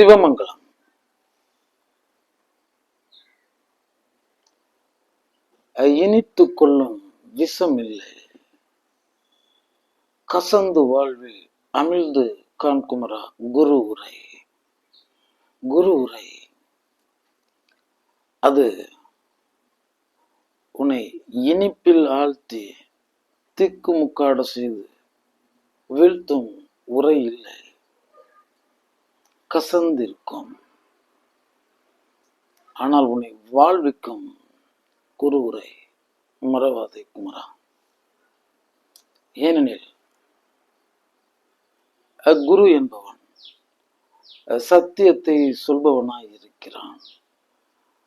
சிவமங்கலம். இனித்து கொள்ளும் விஷம் இல்லை. கசந்து வாழ்வில் அமிழ்ந்து காண்குமரா குரு உரை. குரு உரை. அது உன்னை இனிப்பில் ஆழ்த்தி திக்குமுக்காட செய்து வீழ்த்தும் உரை இல்லை. கசந்திருக்கும். ஆனால் உன்னை வாழ்விக்கும் குரு உரை குமரா. ஏனெனில் அக்குரு என்பவன் சத்தியத்தை சொல்பவனாய் இருக்கிறான்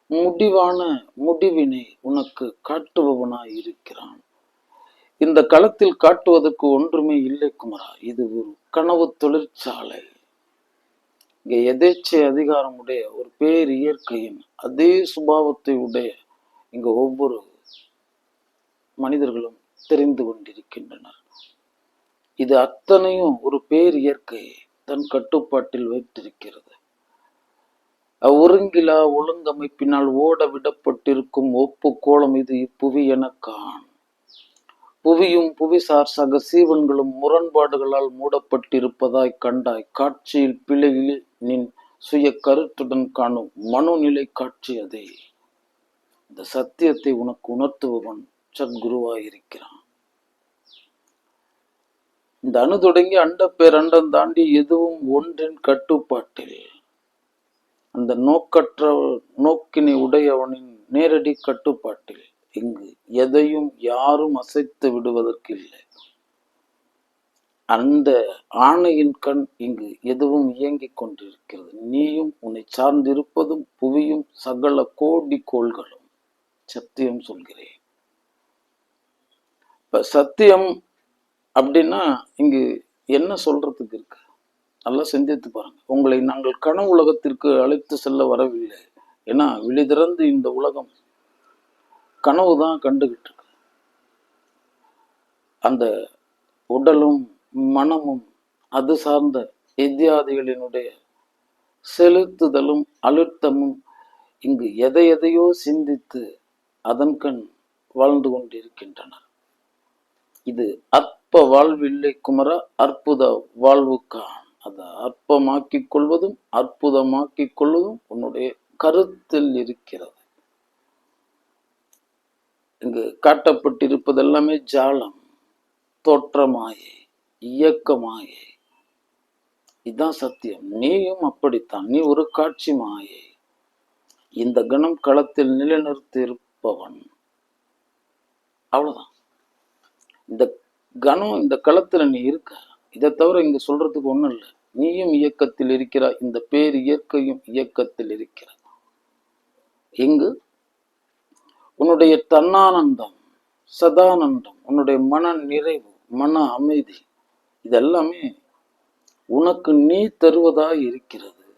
முடிவான முடிவினை உனக்கு காட்டுபவனாய் இருக்கிறான் இந்த களத்தில் காட்டுவதற்கு ஒன்றுமே இல்லை குமரா. இது ஒரு கனவு தொழிற்சாலை. இங்கே எதேச்சை அதிகாரமுடைய ஒரு பேர் இயற்கையின் அதே சுபாவத்தை உடைய இங்க ஒவ்வொரு மனிதர்களும் தெரிந்து கொண்டிருக்கின்றனர். இது அத்தனையும் ஒரு பேர் இயற்கை தன் கட்டுப்பாட்டில் வைத்திருக்கிறது. ஒருங்கிலா ஒழுங்கமைப்பினால் ஓட விடப்பட்டிருக்கும் ஒப்பு கோலம் இது இப்புவி எனக்கான். புவியும் புவிசார் சக சீவன்களும் முரண்பாடுகளால் மூடப்பட்டிருப்பதாய் கண்டாய். காட்சியில் பிழையில் நின் சுய கருத்துடன் காணும் மனோநிலை காட்சி அதே. இந்த சத்தியத்தை உனக்கு உணர்த்துபவன் சத்குருவாயிருக்கிறான். இந்த அணு தொடங்கி அண்ட பேரண்டம் தாண்டி எதுவும் ஒன்றின் கட்டுப்பாட்டில். அந்த நோக்கற்ற நோக்கினை உடையவனின் நேரடி கட்டுப்பாட்டில். இங்கு எதையும் யாரும் அசைத்து விடுவதற்கு இல்லை அந்த ஆணையின் கண் இங்கு எதுவும் இயங்கிக் கொண்டிருக்கிறது. நீயும் உன்னை சார்ந்திருப்பதும் புவியும் சகல கோடி கோள்களும். சத்தியம் சொல்கிறேன். இப்ப சத்தியம் அப்படின்னா இங்கு என்ன சொல்றதுக்கு இருக்கு? நல்லா சிந்தித்து பாருங்க. உங்களை நாங்கள் கனவு உலகத்திற்கு அழைத்து செல்ல வரவில்லை. ஏன்னா விழிதிறந்து இந்த உலகம் கனவு தான் கண்டுகிட்டு இருக்கு அந்த உடலும் மனமும் அது சார்ந்த இத்தியாதிகளினுடைய செலுத்துதலும் அழுத்தமும் இங்கு எதை எதையோ சிந்தித்து அதன் கண் வாழ்ந்து கொண்டிருக்கின்றனர் இது அற்ப வாழ்வில்லை குமர அற்புத வாழ்வுக்கான். அதை அற்பமாக்கிக் கொள்வதும் அற்புதமாக்கிக் கொள்வதும் உன்னுடைய கருத்தில் இருக்கிறது. இங்கு காட்டப்பட்டிருப்பதெல்லாமே ஜாலம் தோற்றமாயே இயக்கமாயே. இதுதான் சத்தியம். நீயும் அப்படித்தான். நீ ஒரு காட்சி மாயை. இந்த கணம் களத்தில் நிலைநிறுத்தி இருப்பவன் அவ்வளவுதான். இந்த கணம் இந்த களத்துல நீ இருக்க. இதை தவிர இங்க சொல்றதுக்கு ஒண்ணும் இல்லை. நீயும் இயக்கத்தில் இருக்கிறாய். இந்த பேர் இயற்கையும் இயக்கத்தில் இருக்கிறது. இங்கு உன்னுடைய தன்னானந்தம் சதானந்தம் உன்னுடைய மன நிறைவு மன அமைதி இதெல்லாமே உனக்கு நீ தருவதா இருக்கிறது.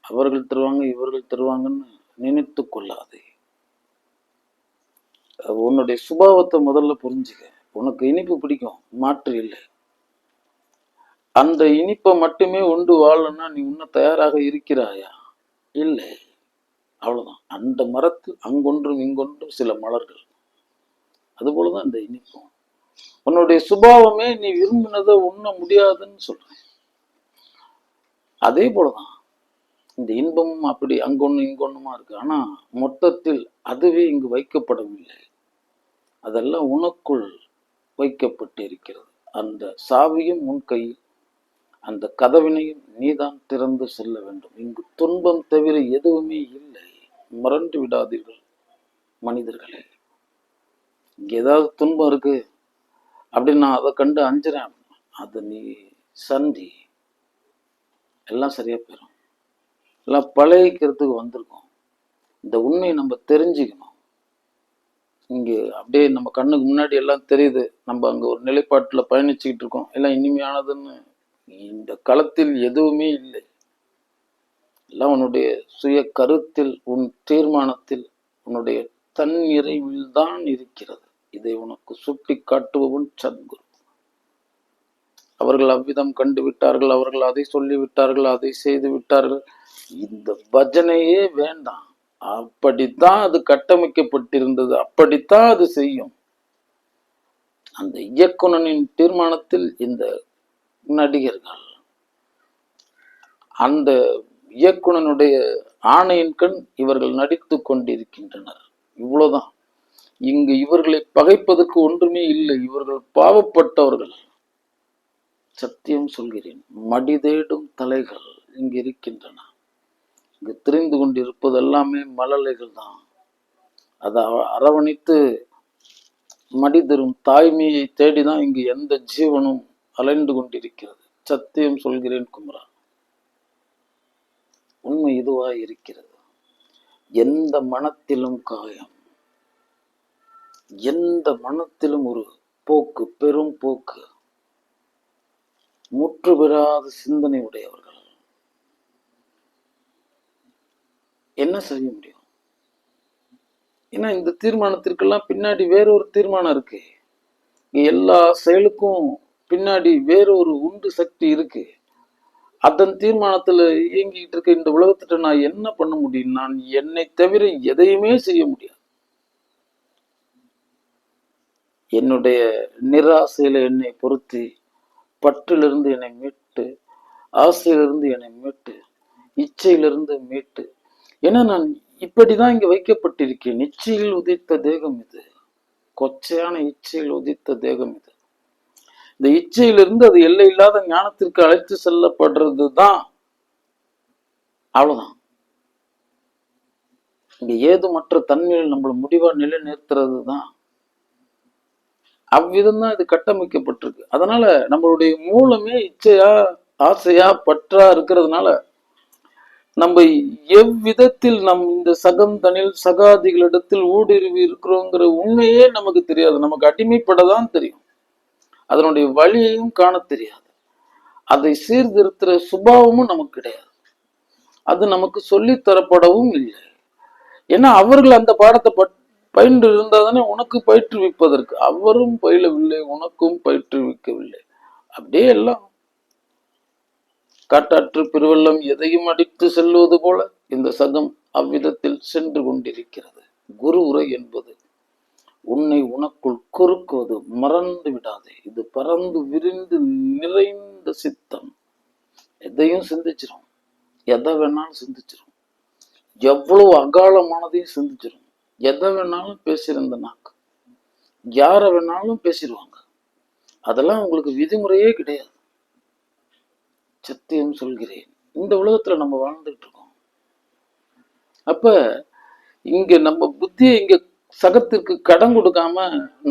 அவர்கள் தருவாங்க இவர்கள் தருவாங்கன்னு நினைத்து கொள்ளாதே. உன்னுடைய சுபாவத்தை முதல்ல புரிஞ்சுக்க. உனக்கு இனிப்பு பிடிக்கும் மாற்று இல்லை. அந்த இனிப்பை மட்டுமே உண்டு வாழணும்னா நீ உன்ன தயாராக இருக்கிறாயா? இல்லை. அவ்வளவுதான். அந்த மரத்தில் அங்கொன்றும் இங்கொன்றும் சில மலர்கள். அதுபோலதான் இந்த இனிப்பும். உன்னுடைய சுபாவமே நீ விரும்பினதை உண்ண முடியாதுன்னு சொல்றேன். அதே போலதான். இந்த இன்பமும் அப்படி அங்கொன்னு இங்கொன்னுமா இருக்கு. ஆனா மொத்தத்தில் அதுவே இங்கு வைக்கப்படவில்லை. அதெல்லாம் உனக்குள் வைக்கப்பட்டு இருக்கிறது அந்த சாவியும் உன் கையில். அந்த கதவினையும் நீதான் திறந்து செல்ல வேண்டும். இங்கு துன்பம் தவிர எதுவுமே இல்லை. மறந்து விடாதீர்கள் மனிதர்களே. இங்க ஏதாவது துன்பம் இருக்கு அப்படின்னு நான் அதை கண்டு அஞ்சுறேன் அது நீ சந்தி எல்லாம் சரியா போயிடும் எல்லாம் பழகிக்கிறதுக்கு வந்திருக்கோம். இந்த உண்மையை நம்ம தெரிஞ்சுக்கணும். இங்கே அப்படியே நம்ம கண்ணுக்கு முன்னாடி எல்லாம் தெரியுது. நம்ம அங்கே ஒரு நிலைப்பாட்டில் பயணிச்சுக்கிட்டு இருக்கோம். எல்லாம் இனிமையானதுன்னு. இந்த களத்தில் எதுவுமே இல்லை. எல்லாம் உன்னுடைய சுய கருத்தில் உன் தீர்மானத்தில் உன்னுடைய தன் நிறைவில் தான் இருக்கிறது. இதை உனக்கு சுட்டி காட்டுபவன் சத்குரு. அவர்கள் அவ்விதம் கண்டு விட்டார்கள் அவர்கள் அதை சொல்லிவிட்டார்கள் அதை செய்து விட்டார்கள். இந்த பஜனையே வேண்டாம். அப்படித்தான் அது கட்டமைக்கப்பட்டிருந்தது. அப்படித்தான் அது செய்யும். அந்த இயக்குனனின் தீர்மானத்தில் இந்த நடிகர்கள் அந்த இயக்குனனுடைய ஆணையின் கண் இவர்கள் நடித்து கொண்டிருக்கின்றனர். இவ்வளவுதான். இங்கு இவர்களை பகைப்பதற்கு ஒன்றுமே இல்லை. இவர்கள் பாவப்பட்டவர்கள். சத்தியம் சொல்கிறேன். மடி தேடும் தலைகள் இங்கு இருக்கின்றன. இங்கு தெரிந்து கொண்டிருப்பது எல்லாமே மழலைகள் தான். அதை அரவணைத்து மடி தரும் தாய்மையை தேடிதான் இங்கு எந்த ஜீவனும் அலைந்து கொண்டிருக்கிறது. சத்தியம் சொல்கிறேன் குமரா. உண்மை இதுவாய் இருக்கிறது. எந்த மனத்திலும் காயம். எந்த மனத்திலும் ஒரு போக்கு பெரும் போக்கு. முற்று பெறாத சிந்தனை உடையவர்கள். என்ன செய்ய முடியும்? ஏன்னா இந்த தீர்மானத்திற்கெல்லாம் பின்னாடி வேறொரு தீர்மானம் இருக்கு. எல்லா செயலுக்கும் பின்னாடி வேறொரு உண்டு சக்தி இருக்கு. அதன் தீர்மானத்துல இயங்கிட்டு இருக்க இந்த உலகத்திட்ட நான் என்ன பண்ண முடியும்? நான் என்னை தவிர எதையுமே செய்ய முடியாது. என்னுடைய நிராசையில என்னை பொருத்தி பற்றிலிருந்து என்னை மீட்டு ஆசையிலிருந்து என்னை மீட்டு இச்சையிலிருந்து மீட்டு. ஏன்னா நான் இப்படிதான் இங்க வைக்கப்பட்டிருக்கேன். இச்சையில் உதித்த தேகம் இது. கொச்சையான இச்சையில் உதித்த தேகம் இது. இந்த இச்சையிலிருந்து அது எல்லை இல்லாத ஞானத்திற்கு அழைத்து செல்லப்படுறது தான் அவ்வளவுதான். இங்க ஏதுமற்ற தன்மையில் நம்மள முடிவா நிலைநிறுத்துறது தான் அவ்விதம் தான் இது கட்டமைக்கப்பட்டிருக்கு. அதனால நம்மளுடைய மூலமே இச்சையா ஆசையா பற்றா இருக்கிறதுனால நம்ம எவ்விதத்தில் நம் இந்த சகம் தனில் சகாதிகளிடத்தில் ஊடுருவி இருக்கிறோங்கிற உண்மையே நமக்கு தெரியாது. நமக்கு அடிமைப்பட தான் தெரியும். அதனுடைய வழியையும் காண தெரியாது. அதை சீர்திருத்துற சுபாவமும் நமக்கு கிடையாது. அது நமக்கு சொல்லி தரப்படவும் இல்லை. ஏன்னா அவர்கள் அந்த பாடத்தை பயின்று இருந்தாதானே உனக்கு பயிற்றுவிப்பதற்கு. அவரும் பயிலவில்லை உனக்கும் பயிற்றுவிக்கவில்லை. அப்படியே எல்லாம். காட்டாற்று பெருவெள்ளம் எதையும் அடித்து செல்வது போல இந்த சகம் அவ்விதத்தில் சென்று கொண்டிருக்கிறது. குரு உரை என்பது உன்னை உனக்குள் குறுக்குவது மறந்து விடாதே. இது பறந்து விரிந்து நிறைந்த சித்தம். எதையும் சிந்திச்சிடும் எதை வேணாலும் சிந்திச்சிடும் எவ்வளவு அகாலமானதையும் சிந்திச்சிரும். எதை வேணாலும் பேசியிருந்த நாக்கு. யாரை வேணாலும் பேசிடுவாங்க. அதெல்லாம் உங்களுக்கு விதிமுறையே கிடையாது. சத்தியம் சொல்கிறேன். இந்த உலகத்துல நம்ம வாழ்ந்துட்டு இருக்கோம். அப்ப இங்க நம்ம புத்தியை இங்க சகத்திற்கு கடன் கொடுக்காம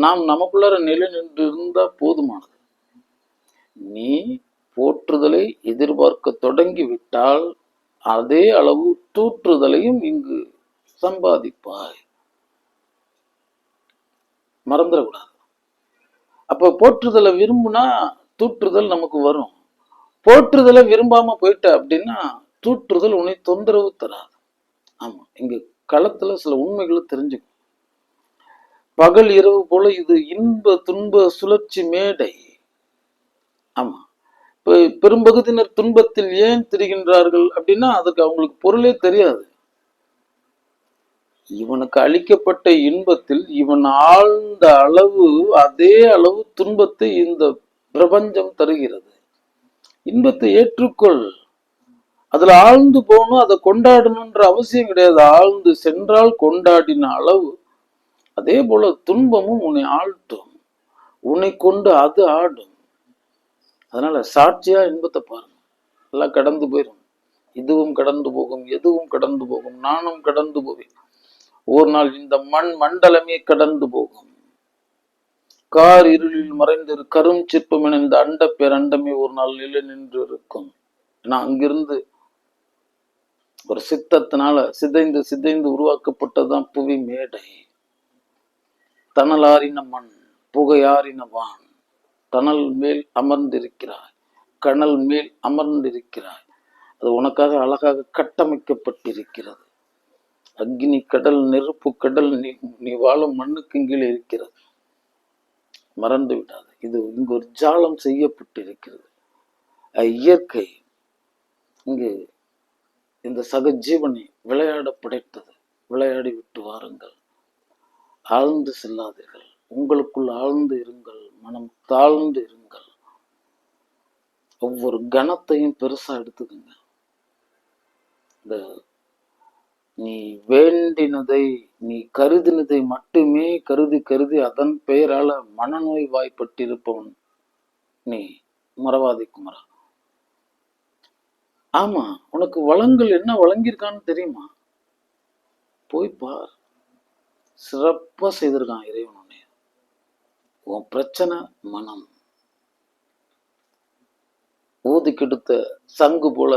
நாம் நமக்குள்ளார நிலை நின்று இருந்தா போதுமானது. நீ போற்றுதலை எதிர்பார்க்க தொடங்கி விட்டால் அதே அளவு தூற்றுதலையும் இங்கு சம்பாதிப்பாய். மறந்துடக்கூடாது. அப்ப போற்றுதலை விரும்புனா தூற்றுதல் நமக்கு வரும். போற்றுதலை விரும்பாம போயிட்ட அப்படின்னா தூற்றுதல் உன்னை தொந்தரவு தராது. ஆமா இங்க களத்துல சில உண்மைகளை தெரிஞ்சுக்கணும். பகல் இரவு போல இது இன்ப துன்ப சுழற்சி மேடை. ஆமா. பெரும்பகுதியினர் துன்பத்தில் ஏன் திரிகின்றார்கள் அப்படின்னா அதுக்கு அவங்களுக்கு பொருளே தெரியாது. இவனுக்கு அளிக்கப்பட்ட இன்பத்தில் இவன் ஆழ்ந்த அளவு அதே அளவு துன்பத்தை இந்த பிரபஞ்சம் தருகிறது. இன்பத்தை ஏற்றுக்கொள். அதுல ஆழ்ந்து போகணும் அதை கொண்டாடணுன்ற அவசியம் கிடையாது. ஆழ்ந்து சென்றால் கொண்டாடின அளவு அதே போல துன்பமும் உன்னை ஆழ்த்தும். உன்னை கொண்டு அது ஆடும். அதனால சாட்சியா இன்பத்தை பாருங்க. எல்லாம் கடந்து போயிடும் இதுவும் கடந்து போகும் எதுவும் கடந்து போகும் நானும் கடந்து போவேன். ஒரு நாள் இந்த மண் மண்டலமே கடந்து போகும். கார் இருளில் மறைந்திரு கரும் சிற்பம் என இந்த அண்ட பேரண்டமே ஒரு நாள் நிலை நின்று இருக்கும். ஏன்னா அங்கிருந்து ஒரு சித்தத்தினால சிதைந்து சிதைந்து உருவாக்கப்பட்டதுதான் புவி மேடை. தணலாரின மண் புகையாரின வான் தணல் மேல் அமர்ந்திருக்கிறாய் கணல் மேல் அமர்ந்திருக்கிறாய். அது உனக்காக அழகாக கட்டமைக்கப்பட்டிருக்கிறது. அக்னி கடல் நெருப்பு கடல் நீ நீ வாழும் மண்ணுக்கு கீழே இருக்கிறது. மறந்து விடாது இது இங்கு ஒரு ஜாலம் செய்யப்பட்டிருக்கிறது. இயற்கை இங்கு இந்த சக ஜீவனை விளையாட படைத்தது. விளையாடி விட்டு வாருங்கள். ஆழ்ந்து செல்லாதீர்கள். உங்களுக்குள் ஆழ்ந்து இருங்கள் மனம் தாழ்ந்து இருங்கள். ஒவ்வொரு கணத்தையும் பெருசா எடுத்துக்கங்க. இந்த நீ வேண்டினதை நீ கருதினதை மட்டுமே கருதி கருதி அதன் பெயரால மனநோய் வாய்ப்பட்டிருப்பவன் நீ மறவாதி குமரா. ஆமா உனக்கு வளங்கள் என்ன வழங்கியிருக்கான்னு தெரியுமா? போய் பார். சிறப்பாக செய்திருக்கான் இறைவன் உன்னை உன் பிரச்சனை மனம். ஊதி கெடுத்த சங்கு போல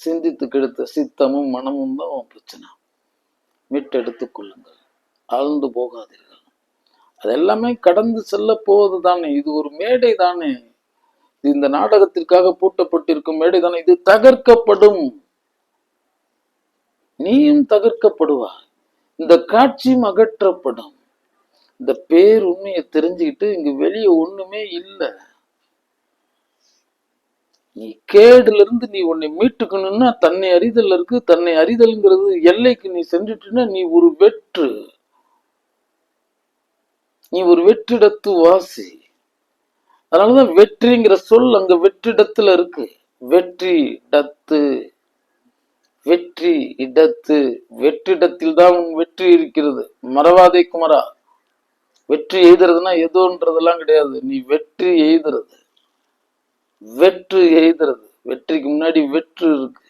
சிந்தித்து கெடுத்த சித்தமும் மனமும் தான் உன் பிரச்சனை. மீட்டெடுத்து கொள்ளுங்கள். ஆழ்ந்து போகாதீர்கள். அது எல்லாமே கடந்து செல்ல போவது தானே. இது ஒரு மேடை தானே. இது இந்த நாடகத்திற்காக பூட்டப்பட்டிருக்கும் மேடை தானே. இது தகர்க்கப்படும். நீயும் தகர்க்கப்படுவாய். இந்த காட்சியும் அகற்றப்படும் இந்த பேர் உண்மையை தெரிஞ்சுக்கிட்டு இங்க வெளியே ஒண்ணுமே இல்லை. நீ கேடுல இருந்து நீ உன்னை மீட்டுக்கணும்னா தன்னை அறிதல் இருக்கு தன்னை அறிதல்ங்கிறது எல்லைக்கு நீ சென்றுட்டுனா நீ ஒரு வெற்று. நீ ஒரு வெற்றிடத்து வாசி. அதனாலதான் வெற்றிங்கிற சொல் அங்க வெற்றிடத்துல இருக்கு. வெற்றி டத்து வெற்றி இடத்து. வெற்றிடத்தில் தான் உன் வெற்றி இருக்கிறது. மறவாதே குமரா. வெற்றி எய்துறதுன்னா எதோன்றதெல்லாம் கிடையாது. நீ வெற்றி எய்துறது வெற்று எய்துறது வெற்றிக்கு முன்னாடி வெற்று இருக்கு.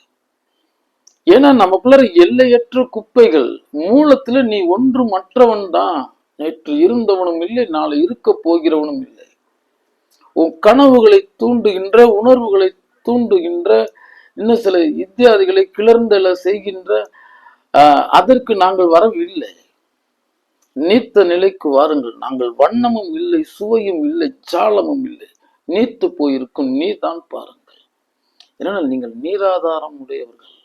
ஏன்னா நமக்குள்ள எல்லையற்ற குப்பைகள் மூலத்துல நீ ஒன்று மற்றவன் தான். நேற்று இருந்தவனும் இல்லை நாளை இருக்க போகிறவனும் இல்லை. உன் கனவுகளை தூண்டுகின்ற உணர்வுகளை தூண்டுகின்ற இன்னும் சில இத்தியாதிகளை கிளர்ந்தல செய்கின்ற அதற்கு நாங்கள் வரவில்லை. நீத்த நிலைக்கு வாருங்கள். நாங்கள் வண்ணமும் இல்லை சுவையும் இல்லை சாலமும் இல்லை. நீத்து போயிருக்கும் நீர் தான் பாருங்கள். ஏன்னா நீங்கள் நீராதாரம் உடையவர்கள்.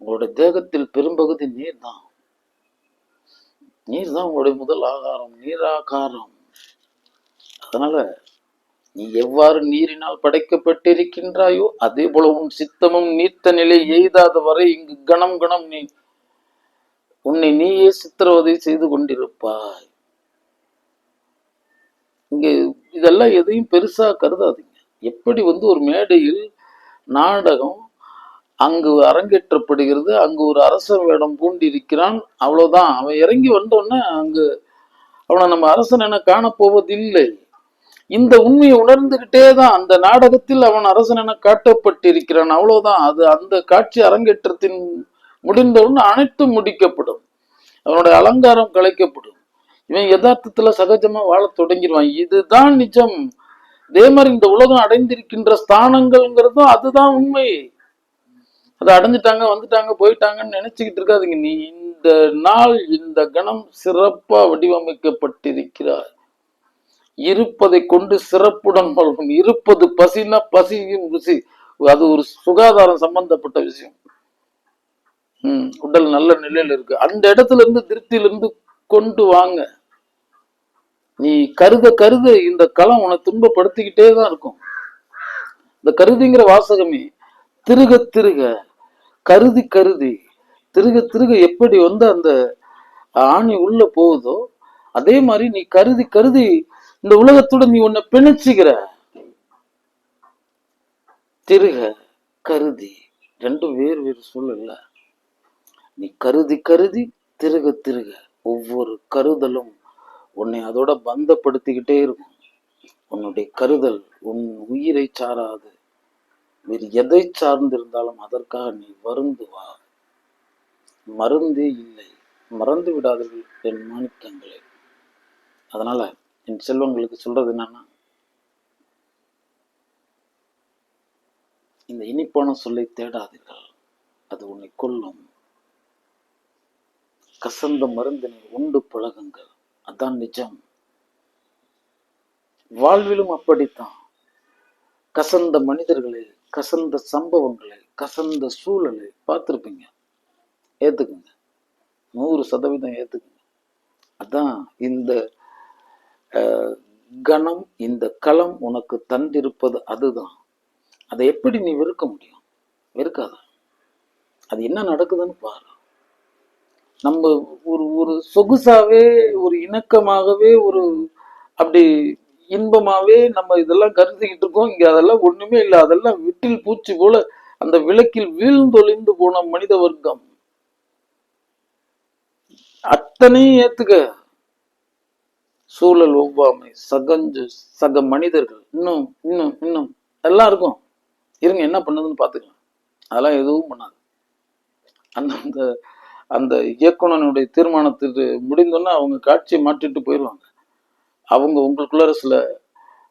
உங்களுடைய தேகத்தில் பெரும்பகுதி நீர் தான் நீர் தான் உங்களுடைய முதல் ஆகாரம் நீராகாரம். அதனால நீ எவ்வாறு நீரினால் படைக்கப்பட்டிருக்கின்றாயோ அதே போல உன் சித்தமும் நீர்த்த நிலை எய்தாத வரை இங்கு கணம் கணம் நீ உன்னை நீயே சித்திரவதை செய்து கொண்டிருப்பாய். இங்க இதெல்லாம் எதையும் பெருசா கருதாதீங்க. எப்படி வந்து ஒரு மேடையில் நாடகம் அங்கு அரங்கேற்றப்படுகிறது அங்கு ஒரு அரசன் வேடம் பூண்டிருக்கிறான் அவ்வளவுதான். அவன் இறங்கி வந்தோடனே அங்கு அவனை நம்ம அரசன் என காணப்போவதில்லை. இந்த உண்மையை உணர்ந்துகிட்டே தான் அந்த நாடகத்தில் அவன் அரசன் என காட்டப்பட்டிருக்கிறான். அவ்வளவுதான். அது அந்த காட்சி அரங்கேற்றத்தின் முடிந்தவுடன் அனைத்தும் முடிக்கப்படும். அவனுடைய அலங்காரம் கலைக்கப்படும். இவன் யதார்த்தத்துல சகஜமா வாழத் தொடங்கிடுவான். இதுதான் நிஜம். இதே மாதிரி இந்த உலகம் அடைந்திருக்கின்ற ஸ்தானங்கள்ங்கிறதும் அதுதான் உண்மை. அதை அடைஞ்சிட்டாங்க வந்துட்டாங்க போயிட்டாங்கன்னு நினைச்சுக்கிட்டு இருக்காதுங்க. நீ இந்த நாள் இந்த கணம் சிறப்பா வடிவமைக்கப்பட்டிருக்கிறார் இருப்பதை கொண்டு சிறப்புடன் வாழ்வும் இருப்பது பசினா பசியும் ருசி. அது ஒரு சுகாதாரம் சம்பந்தப்பட்ட விஷயம். உம் உடல் நல்ல நிலையில இருக்கு. அந்த இடத்துல இருந்து திருப்தியில இருந்து கொண்டு வாங்க. நீ கருத கருத இந்த களம் உன துன்பப்படுத்திக்கிட்டே தான் இருக்கும். இந்த கருதிங்கிற வாசகமே திருக திருக கருதி கருதி திருக திருக எப்படி வந்து அந்த ஆணி உள்ள போகுதோ அதே மாதிரி நீ கருதி கருதி இந்த உலகத்துடன் நீ உன்னை பிணைச்சுக்கிற. திருக கருதி ரெண்டும் வேறு வேறு சூழல்ல நீ கருதி கருதி திருக திருக ஒவ்வொரு கருதலும் உன்னை அதோட பந்தப்படுத்திக்கிட்டே இருக்கும். உன்னுடைய கருதல் உன் உயிரை சாராது. வேறு எதை சார்ந்திருந்தாலும் அதற்காக நீ வருந்து வா. மருந்தே இல்லை. மறந்து விடாதீர்கள் என் மாணிக்கங்களே. அதனால என் செல்வங்களுக்கு சொல்றது என்னன்னா இந்த இனிப்பான சொல்லை தேடாதீர்கள். அது உன்னை கொல்லும். கசந்த மருந்தினை உண்டு பழகுங்கள். அதான் நிஜம். வாழ்விலும் அப்படித்தான். கசந்த மனிதர்களை கசந்த சம்பவங்களை கசந்த சூழலை பார்த்துருப்பீங்க. ஏத்துக்குங்க. நூறு சதவீதம் ஏத்துக்குங்க. அதான் இந்த கணம் இந்த களம் உனக்கு தந்திருப்பது அதுதான். அதை எப்படி நீ வெறுக்க முடியும்? வெறுக்காத. அது என்ன நடக்குதுன்னு பாரு. நம்ம ஒரு ஒரு சொகுசாவே ஒரு இணக்கமாகவே ஒரு அப்படி இன்பமாவே நம்ம இதெல்லாம் கருதிக்கிட்டு இருக்கோம். இங்க அதெல்லாம் ஒண்ணுமே இல்லை. அதெல்லாம் விட்டில் பூச்சி போல அந்த விளக்கில் வீழ்ந்தொழிந்து போன மனித வர்க்கம். அத்தனையும் ஏத்துக்க. சூழல் ஒவ்வாமை சகஞ்சு சக மனிதர்கள் இன்னும் இன்னும் இன்னும் எல்லாம் இருக்கும் இருங்க என்ன பண்ணுதுன்னு பார்த்துக்கலாம். அதெல்லாம் எதுவும் பண்ணாது. அந்த அந்த அந்த இயக்குனனுடைய தீர்மானத்துக்கு முடிந்தோன்னா அவங்க காட்சியை மாற்றிட்டு போயிடுவாங்க. அவங்க உங்களுக்குள்ளார சில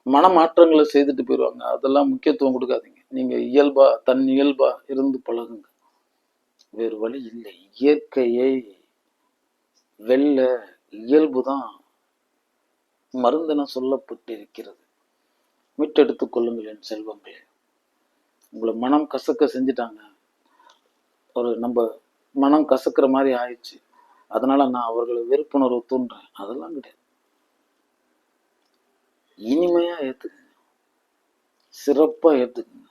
மனமாற்றங்களை செய்துட்டு போயிடுவாங்க. அதெல்லாம் முக்கியத்துவம் கொடுக்காதீங்க. நீங்க இயல்பா தன் இயல்பா இருந்து பழகுங்க. வேறு வழி இல்லை. இயற்கையை வெல்ல இயல்புதான் மருந்தென சொல்லப்பட்டிருக்கிறது. மீட்டெடுத்துக் கொள்ளுங்கள் என் செல்வங்களே. உங்களை மனம் கசக்க செஞ்சுட்டாங்க. ஒரு நம்ம மனம் கசக்கிற மாதிரி ஆயிடுச்சு. அதனால நான் அவர்களை வெறுப்புணர்வு தூண்டுறேன். அதெல்லாம் கிடையாது. இனிமையா ஏத்துக்குங்க சிறப்பா ஏத்துக்குங்க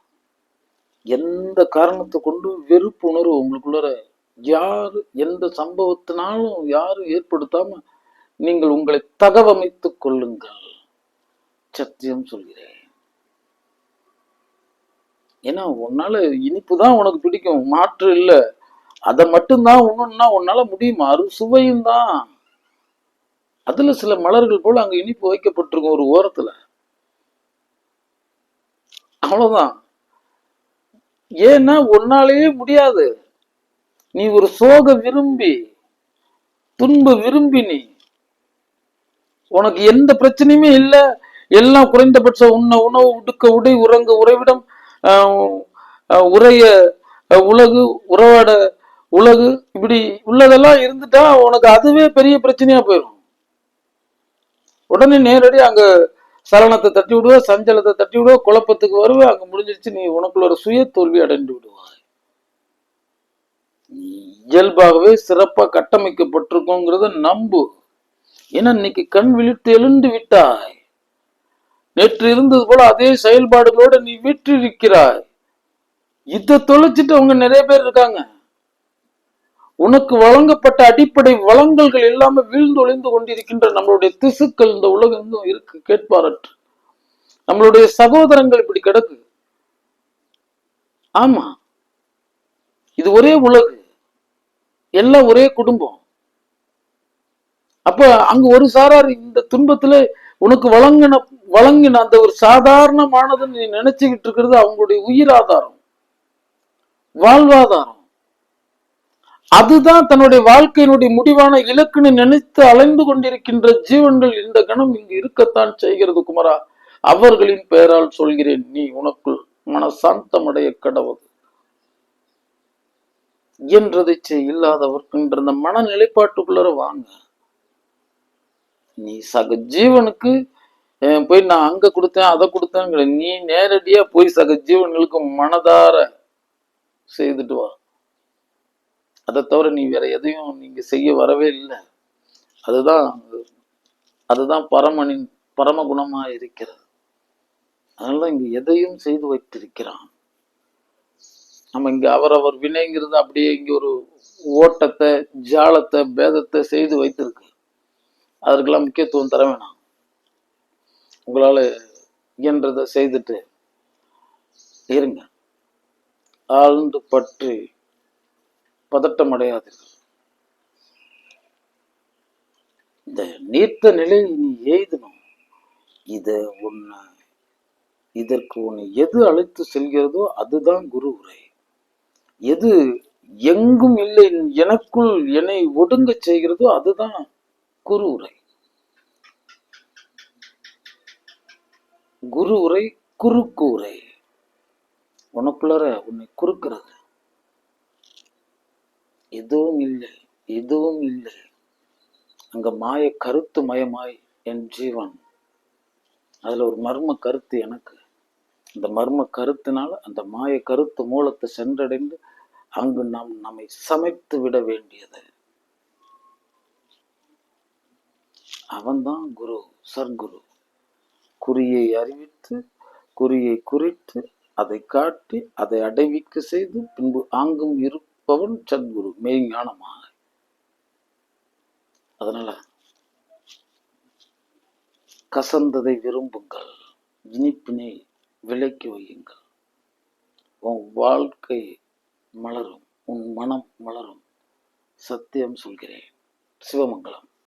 எந்த காரணத்தை கொண்டு வெறுப்புணர்வு உங்களுக்குள்ளார யாரு எந்த சம்பவத்தினாலும் யாரும் ஏற்படுத்தாம நீங்கள் உங்களை தகவமைத்துக் கொள்ளுங்கள். சத்தியம் சொல்கிறேன். ஏன்னா உன்னால இனிப்பு தான் உனக்கு பிடிக்கும் மாற்று இல்லை. அதை மட்டும்தான் உண்ணுன்னா உன்னால முடியுமா? அறு சுவையும் தான். அதுல சில மலர்கள் போல அங்க இனிப்பு வைக்கப்பட்டிருக்கும் ஒரு ஓரத்துல. அவ்வளவுதான். ஏன்னா உன்னாலேயே முடியாது. நீ ஒரு சோக விரும்பி துன்ப விரும்பி நீ உனக்கு எந்த பிரச்சனையுமே இல்லை. எல்லாம் குறைந்தபட்ச உண்ண உணவு உடுக்க உடை உறங்க உறைவிடம் உரைய உலகு உறவாட உலகு இப்படி உள்ளதெல்லாம் இருந்துட்டா உனக்கு அதுவே பெரிய பிரச்சனையா போயிடும் உடனே நேரடி அங்க சலனத்தை தட்டி விடுவ சஞ்சலத்தை தட்டி விடுவ குழப்பத்துக்கு வருவ அங்க முடிஞ்சிருச்சு நீ உனக்குள்ள ஒரு சுய தோல்வி அடைந்து விடுவாய். இயல்பாகவே சிறப்பா கட்டமைக்கப்பட்டிருக்கோங்கிறத நம்பு. ஏன்னா இன்னைக்கு கண் விழித்து எழுந்து விட்டாய். நேற்று இருந்தது போல அதே செயல்பாடுகளோட நீ விற்றிருக்கிறாய். இதை தொலைச்சிட்டு அவங்க நிறைய பேர் இருக்காங்க. உனக்கு வழங்கப்பட்ட அடிப்படை வளங்கல்கள் இல்லாம வீழ்ந்தொழிந்து கொண்டிருக்கின்ற நம்மளுடைய திசுக்கள் இந்த உலகம் எங்கும் இருக்கு கேட்பாரற்று. நம்மளுடைய சகோதரங்கள் இப்படி கிடக்கு. ஆமா இது ஒரே உலகு. எல்லாம் ஒரே குடும்பம். அப்ப அங்க ஒரு சாரார் இந்த துன்பத்துல உனக்கு வழங்கின வழங்கின அந்த ஒரு சாதாரணமானதுன்னு நீ நினைச்சுக்கிட்டு இருக்கிறது அவங்களுடைய உயிராதாரம் வாழ்வாதாரம். அதுதான் தன்னுடைய வாழ்க்கையினுடைய முடிவான இலக்குன்னு நினைத்து அலைந்து கொண்டிருக்கின்ற ஜீவன்கள் இந்த கணம் இங்கு இருக்கத்தான் செய்கிறது குமரா. அவர்களின் பெயரால் சொல்கிறேன் நீ உனக்குள் மனசாந்தமடைய கடவுள். இயன்றதை செய் இல்லாதவர்க்குன்ற அந்த மன நிலைப்பாட்டுக்குள்ளார வாங்க. நீ சக ஜீவனுக்கு போய் நான் அங்க கொடுத்தேன் அதை கொடுத்தேங்கிற நீ நேரடியா போய் சக ஜீவன்களுக்கு மனதார செய்துட்டு வா. அதை தவிர நீ வேற எதையும் நீங்க செய்ய வரவே இல்லை. அதுதான் அதுதான் பரமனின் பரம குணமா இருக்கிறது. அதனால இங்க எதையும் செய்து வைத்திருக்கிறான். நம்ம இங்க அவரவர் வினைங்கிறது அப்படியே இங்க ஒரு ஓட்டத்தை ஜாலத்தை பேதத்தை செய்து வைத்திருக்கு. அதற்கெல்லாம் முக்கியத்துவம் தர வேணாம். உங்களால இயன்றதை செய்துட்டு இருங்க. ஆழ்ந்து பற்றி பதட்டம் அடையாதீர்கள். இந்த நீர்த்த நிலையை நீ எய்தணும் இதை உன்னை இதற்கு உன்னை எது அழைத்து செல்கிறதோ அதுதான் குரு உரை. எது எங்கும் இல்லை எனக்குள் என்னை ஒடுங்கச் செய்கிறதோ அதுதான் குரு உரை குரு உரை குறுக்கு உரை உனக்குள்ளார உன்னை குறுக்கிறது. எதுவும் இல்லை எதுவும் இல்லை. அங்க மாய கருத்து மயமாய் என் ஜீவன். அதுல ஒரு மர்ம கருத்து எனக்கு. இந்த மர்ம கருத்தினால அந்த மாய கருத்து மூலத்தை சென்றடைந்து அங்கு நாம் நம்மை சமைத்து விட வேண்டியது. அவன்தான் குரு சர்க்குரு. குறியை அறிவித்து குறியை குறித்து அதை காட்டி அதை அடைவிக்க செய்து பின்பு ஆங்கும் இருப்பவன் சத்குரு மெய்ஞானமாக அதனால கசந்ததை விரும்புங்கள் இனிப்பினை விலக்கி வையுங்கள். உன் வாழ்க்கை மலரும் உன் மனம் மலரும் சத்தியம் சொல்கிறேன். சிவமங்கலம்.